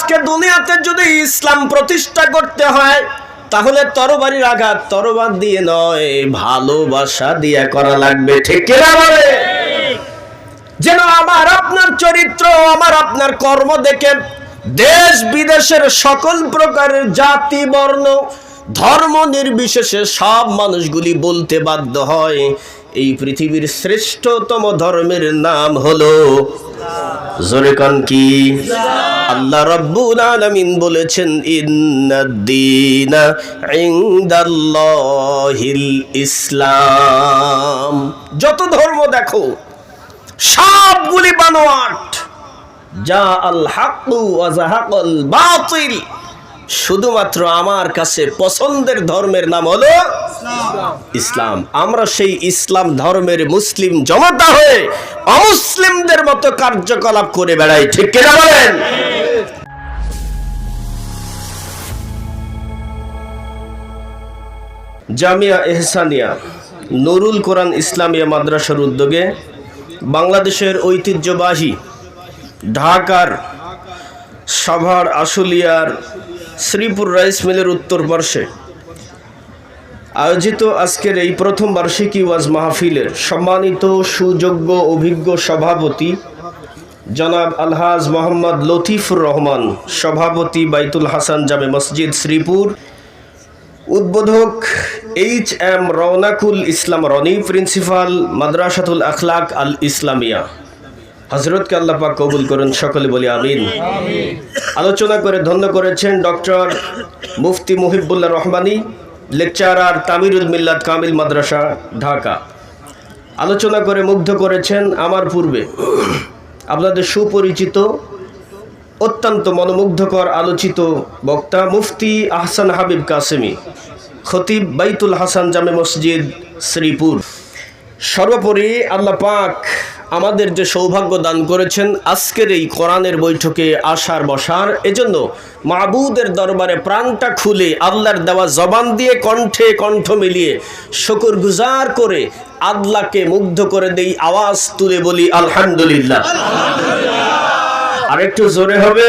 আজকে দুনিয়াতে যদি ইসলাম প্রতিষ্ঠা করতে হয়, তাহলে তরবারির আঘাত তরবার দিয়ে নয়, ভালোবাসা দিয়ে করা লাগবে। ঠিক বলে? যেন আমার আপনার চরিত্র, আমার আপনার কর্ম দেখে দেশ বিদেশের সকল প্রকারের জাতি, বর্ণ, ধর্ম নির্বিশেষে সব মানুষগুলি বলতে বাধ্য হয়। এই পৃথিবীর শ্রেষ্ঠতম ধর্মের নাম হলো জোরে কান কি? আল্লাহ রাব্বুল আলামিন বলেছেন ইন্নাদ-দীনা ইনদাল্লাহিল ইসলাম। যত ধর্ম দেখো, সবগুলি বানোয়াট। যা আল হাক্কু ওয়া জাহাকাল বাতিল। শুধুমাত্র আমার কাছে পছন্দের ধর্মের নাম হলো ইসলাম। আমরা সেই ইসলাম ধর্মের মুসলিম জমাতা হয়ে অমুসলিমদের মতো কার্যকলাপ করে বেড়াই, ঠিক কিনা বলেন? জামিয়া এহসানিয়া, নুরুল কোরআন ইসলামিয়া মাদ্রাসার উদ্যোগে বাংলাদেশের ঐতিহ্যবাহী ঢাকার সাভার আশুলিয়ার শ্রীপুর রাইস মিলের উত্তর পার্শ্বে। আয়োজিত আজকের এই প্রথম বার্ষিকী ওয়াজ মাহফিলের সম্মানিত, সুযোগ্য, অভিজ্ঞ সভাপতি জনাব আলহাজ মোহাম্মদ লতিফুর রহমান, সভাপতি বাইতুল হাসান জামে মসজিদ শ্রীপুর, উদ্বোধক H M Raunakul Islam Roni, principal Madrasatul Akhlak Al Islamia. হজরতকে আল্লাহ পাক কবুল করুন, সকলে বলি আমিন। আলোচনা করে ধন্য করেছেন ডক্টর মুফতি মুহিবুল্লাহ রহমানী, লেকচারার তামিরুল মিল্লাত কামিল মাদ্রাসা, ঢাকা। আলোচনা করে মুগ্ধ করেছেন আমার পূর্বে। আপনাদের সুপরিচিত, অত্যন্ত মনোমুগ্ধকর আলোচিত বক্তা মুফতি আহসান হাবিব কাসেমি, খতিব বাইতুল হাসান জামে মসজিদ শ্রীপুর। সর্বোপরি আল্লাহ পাক আমাদের যে সৌভাগ্য দান করেছেন আজকের এই কোরআনের বৈঠকে আসার বসার এজন্য মাহবুদের দরবারে প্রাণটা খুলে আল্লাহর দেওয়া জবান দিয়ে কণ্ঠে কণ্ঠ মিলিয়ে শকুর গুজার করে আল্লাহকে মুগ্ধ করে দেই আওয়াজ তুলে বলি আলহামদুলিল্লাহ। আরেকটু জোরে হবে?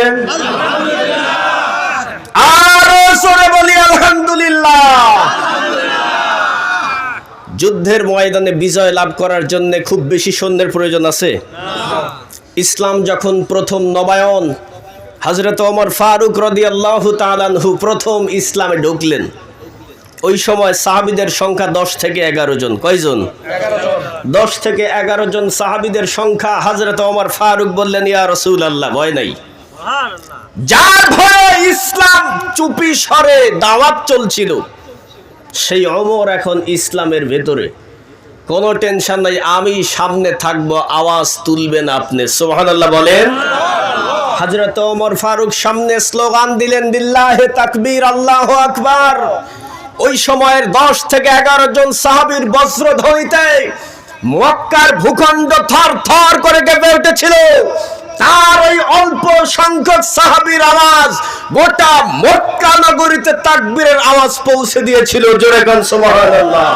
আরও জোরে বলি আলহামদুলিল্লাহ। যুদ্ধের ময়দানে বিজয় লাভ করার জন্য খুব বেশি সৈন্যের প্রয়োজন আছে। ইসলাম যখন প্রথম নবায়ন হজরত ওমর ফারুক রদি আল্লাহ তালানহু প্রথম ইসলামে ঢুকলেন। ওই সময় সাহাবিদের সংখ্যা দশ থেকে এগারো জন। কয়জন? দশ থেকে এগারো জন সাহাবিদের সংখ্যা। হজরত ওমর ফারুক বললেন ইয়া রসুল আল্লাহ ভয় নাই। যার ভয়ে ইসলাম চুপি সরে দাওয়াত চলছিল সেই অমর এখন ইসলামের ভেতরে। কোনো টেনশন নাই, আমি সামনে থাকব, আওয়াজ তুলবেন আপনি। সোহান আল্লাহ বলেন। হজরত ওমর ফারুক সামনে স্লোগান দিলেন, বিল্লাহে তাকবীর, আল্লাহ আকবার। ওই সময়ের দশ থেকে এগারো জন সাহাবীর বজ্র ধ্বনিতে মক্কার ভূখণ্ড থর থর করে কেঁপে উঠেছিল। তার ওই অল্প সংখ্যক সাহাবীর আওয়াজ গোটা মক্কা নগরীতে তাকবীরের আওয়াজ পৌঁছে দিয়েছিল। জোরে গান সুবহানাল্লাহ।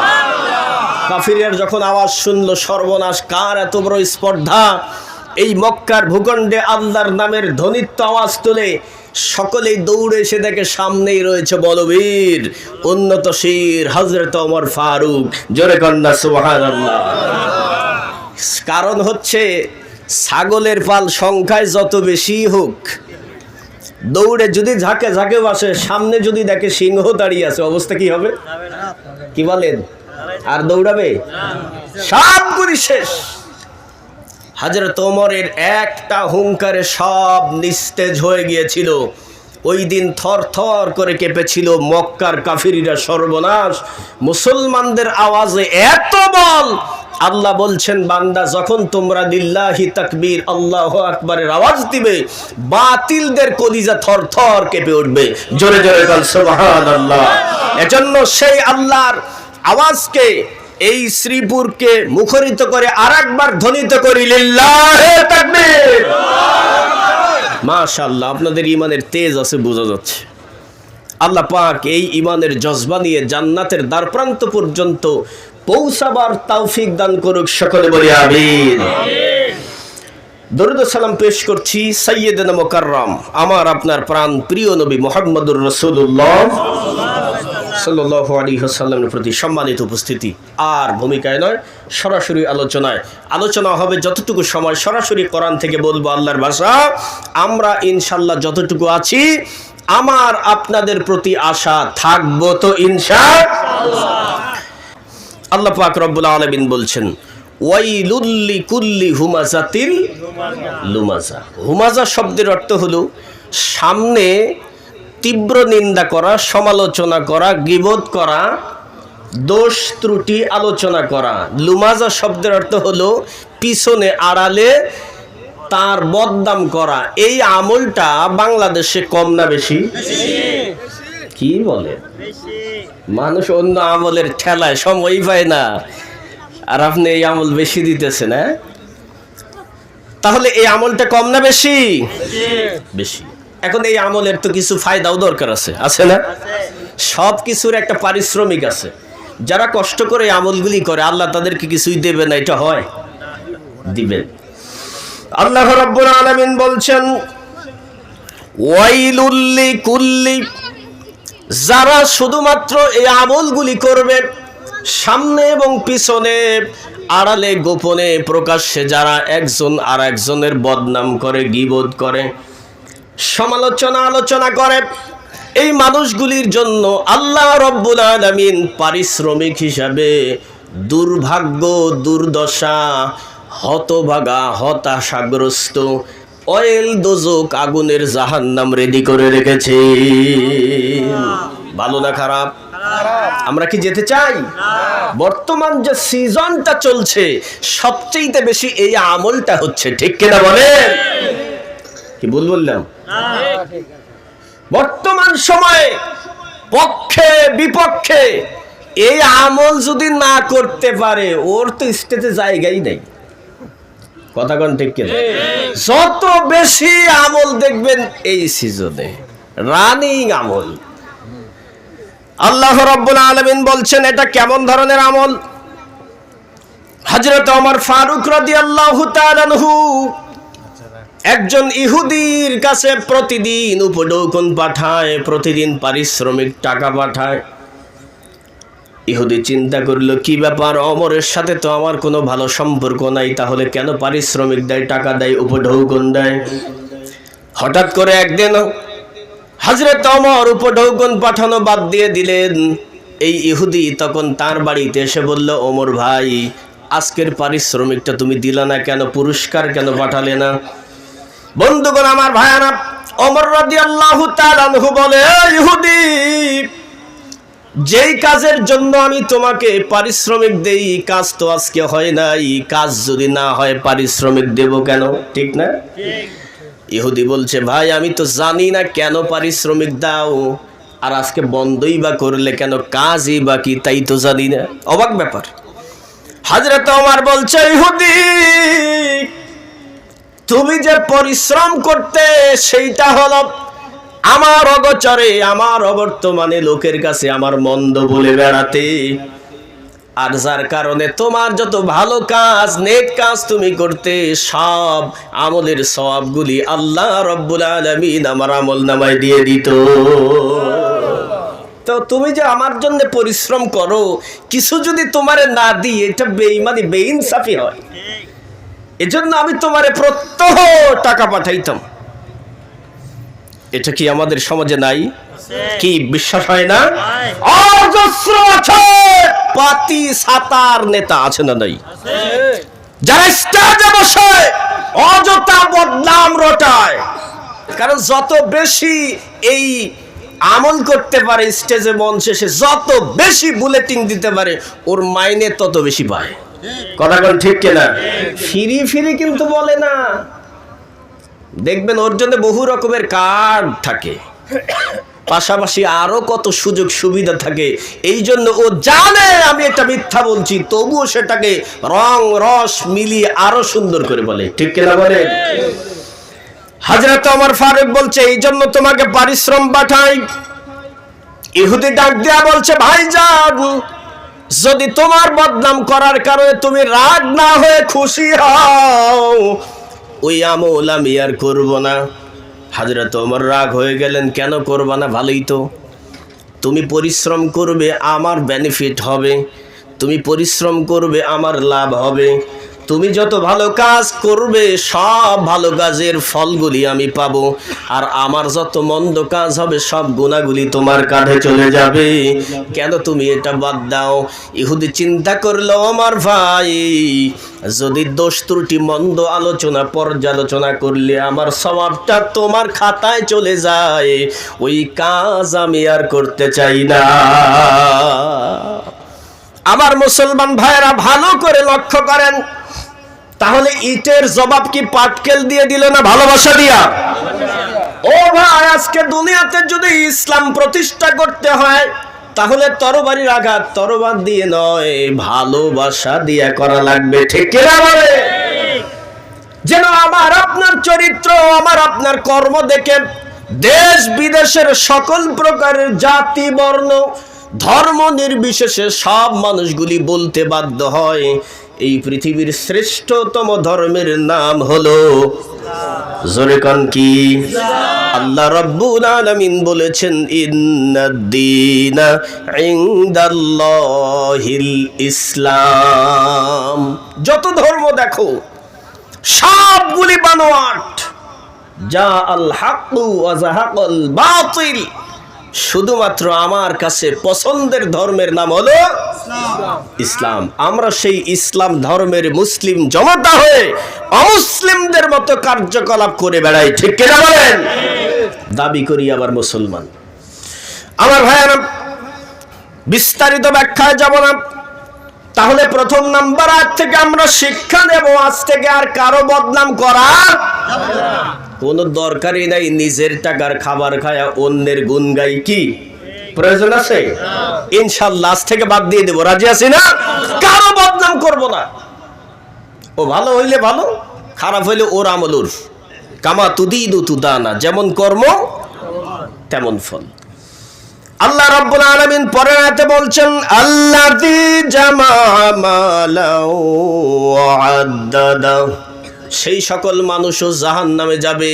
কাফিরের যখন আওয়াজ শুনলো, সর্বনাশ, কার এত বড় স্পর্ধা? এই মক্কার ভূখণ্ডে আল্লাহর নামের ধ্বনিত্ব আওয়াজ তুলে সকলেই দৌড়ে এসে দেখে সামনেই রয়েছে বলবীর, উন্নত শির হজরত ওমর ফারুক। জোরে কন্যা সুবহানাল্লাহ। কারণ হচ্ছে ছাগলের পাল সংখ্যায় যত বেশি হোক, দৌড়ে যদি ঝাঁকে ঝাঁকে বাসে সামনে যদি দেখে সিংহ দাঁড়িয়ে আছে, অবস্থা কি হবে? কি বলেন? আর দৌড়াবে? সবগুলি শেষ। হাজরত ওমরের একটা হুঙ্কারে সব নিস্তেজ হয়ে গিয়েছিল। ওই দিন থর থর করে কেঁপেছিল মক্কার কাফিরিরা সর্বনাশ। মুসলমানদের আওয়াজে এত বল আল্লাহ বলছেন, বান্দা, যখন তোমরা দিল্লাহি তাকবীর, আল্লাহ আকবারের আওয়াজ দিবে, বাতিলদের কলিজা থর থর কেঁপে উঠবে। জোরে জোরে বল, সুবহানাল্লাহ। এজন্য সেই আল্লাহর আওয়াজকে এই শ্রীপুরকে মুখরিত করে আর একবার ধ্বনিত করি মাশাআল্লাহ, আপনাদের ইমানের তেজ আছে, বোঝা যাচ্ছে। আল্লাহ পাক এই ইমানের জজবা নিয়ে জান্নাতের দ্বারপ্রান্ত পর্যন্ত পৌঁছাবার তৌফিক দান করুক সকলে বলি আমিন। দরুদ সালাম পেশ করছি সৈয়দনা মোকাররম, আমার আপনার প্রাণ প্রিয় নবী মোহাম্মদুর রসুল্লাহ সাল্লাহ আলী হাসাল্লামের প্রতি সম্মানিত উপস্থিতি। আর ভূমিকায় নয়, সরাসরি আলোচনায়। আলোচনা হবে যতটুকু সময় সরাসরি কোরআন থেকে বলব আল্লাহর ভাষা। আমরা ইনশাল্লাহ যতটুকু আছি, আমার আপনাদের প্রতি আশা থাকব তো ইনশা আল্লাহ পাক রব্বুল আলমিন বলছেন ওয়াইলুল্লি কুল্লি হুমাজাতিল লুমাজা। হুমাজা শব্দের অর্থ হলো, সামনে তীব্র নিন্দা করা, সমালোচনা করা গিবোধ করা, দোষ ত্রুটি আলোচনা করা। লুমাজা শব্দের অর্থ হলো, পিছনে আড়ালে তার বদনাম করা। এই আমলটা বাংলাদেশে কম না বেশি? কি বলে? মানুষ অন্য আমলের ঠেলায় সময় পায় না। আর আপনি এই আমল বেশি দিতেছেন হ্যাঁ? তাহলে এই আমলটা কম না বেশি? বেশি। এখন এই আমলের তো কিছু ফায়দাও দরকার আছে। আছে না? সব কিছুর একটা পারিশ্রমিক আছে। যারা কষ্ট করে আমলগুলি করে, আল্লাহ তাদেরকে কিছুই দেবে না, এটা হয়। দিবেন। আল্লাহ রাব্বুল আলামিন বলছেন ওয়াইলুল্লি কুল্লি যারা শুধুমাত্র এই আমলগুলি করবে, সামনে এবং পিছনে, আড়ালে, গোপনে প্রকাশ্যে যারা একজন আর একজনের বদনাম করে গিবোধ করে, সমালোচনা আলোচনা করে, এই মানুষগুলির জন্য আল্লাহ রব্বুল আলমিন পারিশ্রমিক হিসাবে দুর্ভাগ্য, দুর্দশা, হতভাগা, হতাশাগ্রস্ত অয়েল দোজক আগুনের জাহান্নাম রেডি করে রেখেছে। ভালো না খারাপ? আমরা কি যেতে চাই? বর্তমান যে সিজনটা চলছে সবচেয়ে বেশি এই আমলটা হচ্ছে ঠিক কিনা বলেন? কি ভুল বললাম? বর্তমান সময়ে পক্ষে বিপক্ষে এই আমল যদি না করতে পারে ওর তো স্টেজে জায়গাই নেই। কথা কন ঠিক কিনা? যত বেশি আমল দেখবেন এই সিজনে রানিং আমল। আল্লাহ রব্বুল আলমিন বলছেন এটা কেমন ধরনের আমল? হজরত ওমর ফারুক রাদি আল্লাহ একজন ইহুদির কাছে প্রতিদিন উপডৌকন পাঠায় প্রতিদিন পারিশ্রমিক টাকা পাঠায়। ইহুদি চিন্তা করল, কি ব্যাপার? অমরের সাথে তো আমার কোনো ভালো সম্পর্ক নাই, তাহলে কেন পারিশ্রমিক দেয় টাকা দেয় উপঢৌকন দেয় হঠাৎ করে একদিন হাজরত অমর উপঢৌকন পাঠানো বাদ দিয়ে দিলেন। এই ইহুদি তখন তার বাড়িতে এসে বলল ওমর ভাই, আজকের পারিশ্রমিকটা তুমি দিলা না কেন? পুরস্কার কেন পাঠালে না? বন্ধুগণ, আমার ভাইয়ারা, অমর রাদি আল্লাহ বলে ইহুদি যেই কাজের জন্য আমি তোমাকে পারিশ্রমিক দেই কাজ তো আজকে হয় না। এই কাজ যদি না হয়, পারিশ্রমিক দেব কেন? ঠিক না? ইহুদি বলছে, ভাই, আমি তো জানি না কেন পারিশ্রমিক দাও। আর আজকে বন্ধই বা করলে কেন কাজই বা কি তাই তো জানি না। অবাক ব্যাপার। হাজরত আমার বলছে, ইহুদি, তুমি যে পরিশ্রম করতে, সেইটা হলো আমার অগচরে, আমার অবর্তমানে লোকের কাছে আমার মন্দ বলে বেড়াতে। আর যার কারণে তোমার যত ভালো কাজ, নেক কাজ তুমি করতে, সব আমলের সবগুলি আল্লাহ রব্বুল আলমিন আমার আমল নামায় দিয়ে দিত। তো তুমি যে আমার জন্য পরিশ্রম করো, কিছু যদি তোমারে না দিই এটা বেইমানি বেইনসাফি হয়। এজন্য আমি তোমারে প্রত্যহ টাকা পাঠাইতাম। এটা কি আমাদের সমাজে নাই? কি বিশ্বাস হয় না? অজস্র আছে। পাতি সাতার নেতা আছে না নাই? যারা স্টেজে বসে অযথা বদনাম রটায়। কারণ যত বেশি এই আমল করতে পারে স্টেজে মঞ্চে সে যত বেশি বুলেটিং দিতে পারে ওর মাইনে তত বেশি পায়। কথা ঠিক কিনা? ফিরি ফিরি কিন্তু বলে না। দেখবেন ওর জন্য বহু রকমের কার্ড থাকে। পাশাপাশি আরও কত সুযোগ সুবিধা থাকে। এই জন্য ও জানে আমি একটা মিথ্যা বলছি, তবুও সেটাকে রং, রস মিলিয়ে আরও সুন্দর করে বলে। ঠিক কিনা বলে? হাজরত আমার ফারুক বলছে, এই জন্য তোমাকে পারিশ্রম পাঠাই। ইহুদি ডাক দেয়া বলছে ভাইজান যদি তোমার বদনাম করার কারণে তুমি রাগ না হয়ে খুশি হও ওই আমল আমি আর করব না। হাজরত ওমর রাগ হয়ে গেলেন, কেন করবা না? ভালোই তো। তুমি পরিশ্রম করবে, আমার বেনিফিট হবে। তুমি পরিশ্রম করবে, আমার লাভ হবে। তুমি যত ভালো কাজ করবে, সব ভালো কাজের ফলগুলি আমি পাবো। আর আমার যত মন্দ কাজ হবে, সব গুণাগুলি তোমার কাঁধে চলে যাবে। কেন তুমি এটা বাদ দাও? ইহুদি চিন্তা করল, আমার ভাই, যদি দোষ ত্রুটি, মন্দ আলোচনা, পর্যালোচনা করলে আমার স্বভাবটা তোমার খাতায় চলে যায়। ওই কাজ আমি আর করতে চাই না। আমার মুসলমান ভাইয়েরা, ভালো করে লক্ষ্য করেন। তাহলে ইটের জবাব কি পাটকেল দিয়ে দিল না ভালোবাসা দিয়া? ও ভাই, আজকে দুনিয়াতে যদি ইসলাম প্রতিষ্ঠা করতে হয়, তাহলে তরবারির আঘাত তরবার দিয়ে নয়, ভালোবাসা দিয়ে করা লাগবে। ঠিক কিনা বলে? যেন আমার আপনার চরিত্র, আমার আপনার কর্ম দেখে দেশ বিদেশের সকল প্রকারের জাতি, বর্ণ, ধর্ম নির্বিশেষে সব মানুষগুলি বলতে বাধ্য হয়। এই পৃথিবীর শ্রেষ্ঠতম ধর্মের নাম হলো জোরে কন কি? আল্লাহ রব্বুল আলামিন বলেছেন ইন্নাদ্দীনা ইনদাল্লাহিল ইসলাম। যত ধর্ম দেখো, সবগুলি বানোয়াট। যা আল হাকু ওয়াজাহাকাল বাতিল। শুধুমাত্র আমার কাছে পছন্দের ধর্মের নাম হলো ইসলাম। আমরা সেই ইসলাম ধর্মের মুসলিম জমাতা হয়ে অমুসলিমদের মতো কার্যকলাপ করে বেড়াই, ঠিক কিনা বলেন? দাবি করি আবার মুসলমান। আমার ভাইয়ের, বিস্তারিত ব্যাখ্যায় যাব না। তাহলে প্রথম নাম্বার আজ থেকে আমরা শিক্ষা নেব, আজ থেকে আর কারও বদনাম করা কোনো দরকারই নাই। নিজের টাকার খাবার খায়া অন্যের গুণ গাই কি? প্রয়োজন আছে? ইনশাল্লাহ আজ থেকে বাদ দিয়ে দেবো। রাজি আছি না? কারও বদনাম করব না। ও ভালো হইলে ভালো, খারাপ হইলে ওর আমলুর কামা তুদিদু তুদানা, যেমন কর্ম, তেমন ফল। আল্লাহ রাব্বুল আলামিন পরের আয়াতে বলছেন আদ্দাদা। সেই সকল মানুষও জাহান নামে যাবে,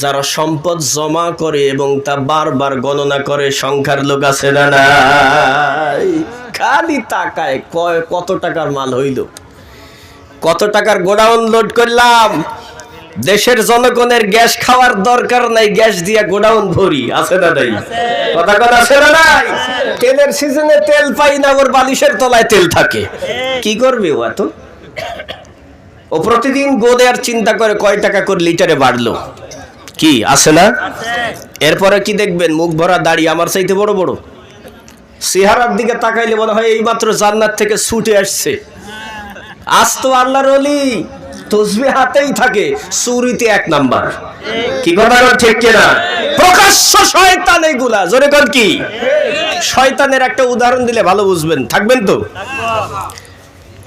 যারা সম্পদ জমা করে এবং তা বারবার গণনা করে, সংখ্যার লোক আছে না খালি তাকায় কয়, কত টাকার মাল হইল? কত টাকার গোডাউন লোড করলাম? দেশের জনগণের গ্যাস খাওয়ার দরকার নাই গ্যাস দিয়া গোডাউন ভরি আছে না নাই? কথা কথা আছে না নাই? তেলের সিজনে তেল পাই না ওর বালিশের তলায় তেল থাকে। কি করবে ও এত? ও প্রতিদিন গোদে আর চিন্তা করে কয় টাকা করে লিটারে বাড়লো। কি আছে না? এরপরে কি দেখবেন মুখ ভরা দাড়ি আমার চাইতে বড় বড়। চেহারার দিকে তাকাইলে মনে হয় এইমাত্র জান্নাত থেকে ছুটে আসছে। আজ তো আল্লাহর অলি তসবি হাতেই থাকে চুরিতে এক নাম্বার। কি কথা বল ঠিক কিনা? প্রকাশ্য শয়তান এইগুলা। জোরে কর কি? শয়তানের একটা উদাহরণ দিলে ভালো বুঝবেন। থাকবেন তো?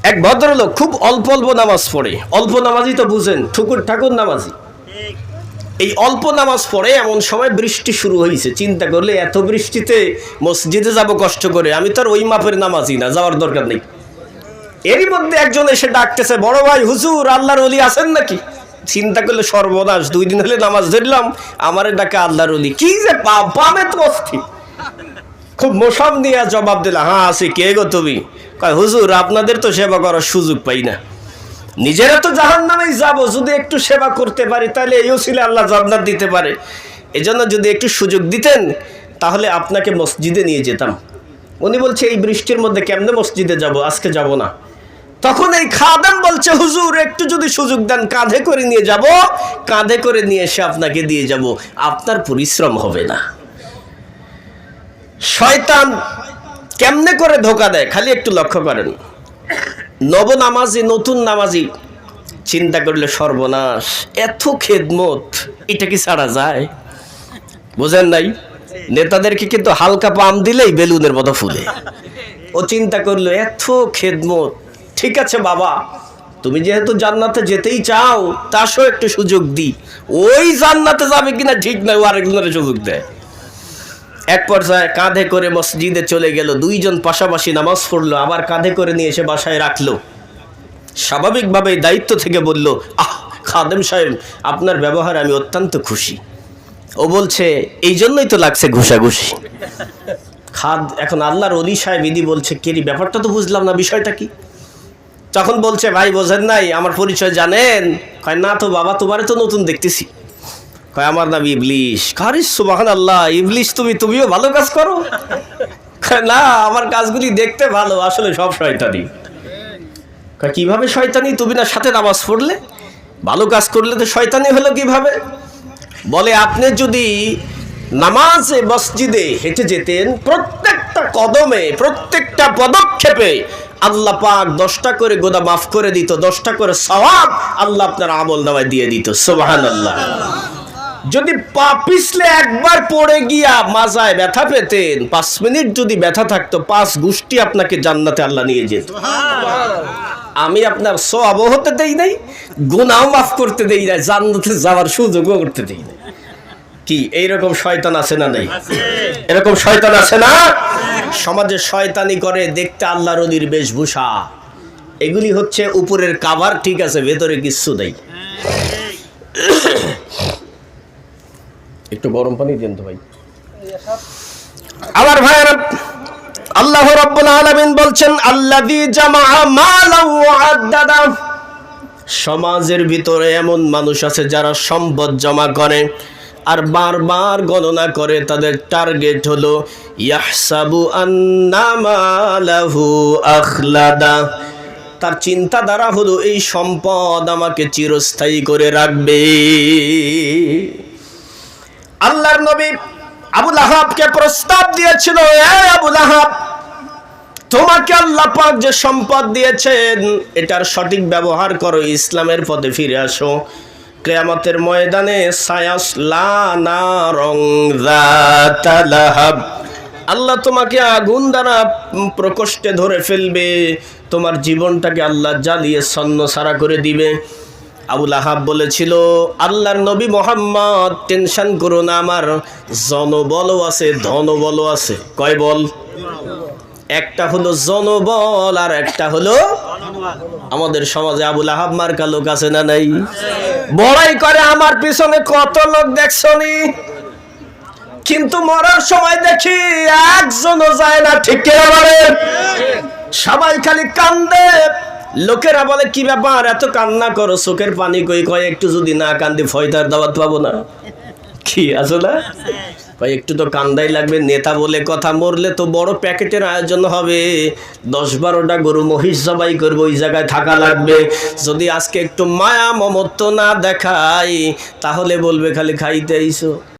এক ভদ্রলোক খুব অল্প অল্প নামাজ পড়ে। অল্প নামাজই তো বুঝেন, ঠুকুর ঠাকুর নামাজি। এই অল্প নামাজ পড়ে এমন সময় বৃষ্টি শুরু হয়েছে চিন্তা করলে এত বৃষ্টিতে মসজিদে যাব কষ্ট করে। আমি তো আর ওই মাপের নামাজি না, যাওয়ার দরকার নেই। এরই মধ্যে একজন এসে ডাকতেছে, বড় ভাই, হুজুর, আল্লাহর অলি আছেন নাকি? চিন্তা করলে সর্বনাশ, দুই দিন হলে নামাজ ধরলাম, আমারে ডাকে আল্লাহর অলি কি যে পামে তো অস্থির খুব মোসাম দিয়া জবাব দিলা হ্যাঁ আছি, কে গো তুমি? কয়, হুজুর, আপনাদের তো সেবা করার সুযোগ পাই না। নিজেরা তো জাহান নামেই যাব, যদি একটু সেবা করতে পারি, তাহলে এইও ছিল আল্লাহ জান্নাত দিতে পারে। এজন্য যদি একটু সুযোগ দিতেন, তাহলে আপনাকে মসজিদে নিয়ে যেতাম। উনি বলছে, এই বৃষ্টির মধ্যে কেমনে মসজিদে যাব? আজকে যাব না। তখন এই খাদাম বলছে, হুজুর, একটু যদি সুযোগ দেন, কাঁধে করে নিয়ে যাব। কাঁধে করে নিয়ে এসে আপনাকে দিয়ে যাব। আপনার পরিশ্রম হবে না। শয়তান কেমনে করে ধোকা দেয়? খালি একটু লক্ষ্য করেন। নব নামাজি, নতুন নামাজি, চিন্তা করলে সর্বনাশ। এত খেদমত, এটা কি ছাড়া যায়? বুঝেন নাই? নেতাদেরকে কিন্তু হালকা পাম দিলেই বেলুনের মতো ফুলে। ও চিন্তা করল, এত খেদমত। ঠিক আছে বাবা, তুমি যেহেতু জান্নাতে যেতেই চাও তাসও একটু সুযোগ দি ওই জান্নাতে যাবে কিনা ঠিক নয় ও আরেকজনের সুযোগ দেয়। এক পর্যায়ে কাঁধে করে মসজিদে চলে গেল, দুইজন পাশাপাশি নামাজ পড়ল, আবার কাঁধে করে নিয়ে এসে বাসায় রাখল। স্বাভাবিকভাবে দায়িত্ব থেকে বলল, আহ, খাদেম সাহেব, আপনার ব্যবহার আমি অত্যন্ত খুশি। ও বলছে, এই জন্যই তো লাগছে ঘুষাঘুষি। খাদ, এখন আল্লাহর অলি সাহেব ইদি বলছে, কেরি, ব্যাপারটা তো বুঝলাম না, বিষয়টা কি? তখন বলছে, ভাই বোঝেন নাই, আমার পরিচয় জানেন? কয়, না তো বাবা, তোমারে তো নতুন দেখতেছি। কয়, আমার নাম ইবলিশ। কারিস সুবাহান আল্লাহ ইবলিশ তুমি, তুমিও ভালো কাজ করো? না, আমার কাজগুলি দেখতে ভালো, আসলে সব শয়তানি। কীভাবে শয়তানি? তুমি না সাথে নামাজ পড়লে? ভালো কাজ করলে তো শয়তানি হলো কীভাবে? বলে, আপনি যদি নামাজে মসজিদে হেঁটে যেতেন, প্রত্যেকটা কদমে, প্রত্যেকটা পদক্ষেপে আল্লাহ পাক দশটা করে গোদা মাফ করে দিত দশটা করে সওয়াব আল্লাহ আপনার আমল নামায় দিয়ে দিত। সোবাহান আল্লাহ যদি পা পিছলে একবার পড়ে গিয়া মাজায় ব্যথা পেতেন পাঁচ মিনিট যদি ব্যথা থাকতো পাঁচ গোষ্ঠী আপনাকে জান্নাতে আল্লাহ নিয়ে যেত। আমি আপনার সব হতে দেই নাই গুনাও মাফ করতে দেই নাই জান্নাতে যাওয়ার সুযোগও করতে দেই নাই। কি এইরকম শয়তান আছে না নাই? এরকম শয়তান আছে না? সমাজে শয়তানি করে দেখতে আল্লাহ রদির বেশভূষা। এগুলি হচ্ছে উপরের কাভার ঠিক আছে ভেতরে কিচ্ছু নেই। একটু গরম পানি দেন তো ভাই। আমার ভাইয়েরা আল্লাহ রাব্বুল আলামিন বলছেন আল্লাযী জামাআ মালাও ওয়া আদ্দাদা। সমাজের ভিতরে এমন মানুষ আছে যারা সম্পদ জমা করে। আর বারবার গণনা করে তাদের টার্গেট হলো, ইয়াহসাবু আন্না মালাহু আখলাদা। তার চিন্তাধারা হলো, এই সম্পদ আমাকে চিরস্থায়ী করে রাখবে। আল্লাহর নবী আবুল আহাবকে প্রস্তাব দিয়েছিল আবুল আহাব তোমাকে আল্লাহ পাক যে সম্পদ দিয়েছেন, এটার সঠিক ব্যবহার করো, ইসলামের পথে ফিরে আসো। কেয়ামতের ময়দানে সায়াস লাহাব। আল্লাহ তোমাকে আগুন দ্বারা প্রকোষ্ঠে ধরে ফেলবে। তোমার জীবনটাকে আল্লাহ জ্বালিয়ে ছন্ন সারা করে দিবে। আবুল আহাব বলেছিল, আল্লাহর নবী মোহাম্মদ, টেনশন করো না আমার। জনবলও আছে, ধনবলও আছে। কয় বল? একটা হলো জনবল আর একটা হলো আমাদের সমাজে আবুল আহাব মার্কা লোক আছে না নাই? বড়াই করে আমার পিছনে কত লোক দেখছনি? কিন্তু মরার সময় দেখি একজনও যায় না, ঠিক কে বলেন? সবাই খালি কান্দে। লোকেরা বলে, কি ব্যাপার? এত কান্না করো, চোখের পানি কই কয়, একটু যদি না কান্দি ফয়তার দাওয়াত পাবো না? কি আসলে? ভাই, একটু তো কান্দাই লাগবে। নেতা বলে কথা মরলে তো বড় প্যাকেটের আয়োজন হবে। দশ বারোটা গরু মহিষ জবাই করব, ওই জায়গায় থাকা লাগবে। যদি আজকে একটু মায়া মমত্ব না দেখাই, তাহলে বলবে খালি খাইতে আইসো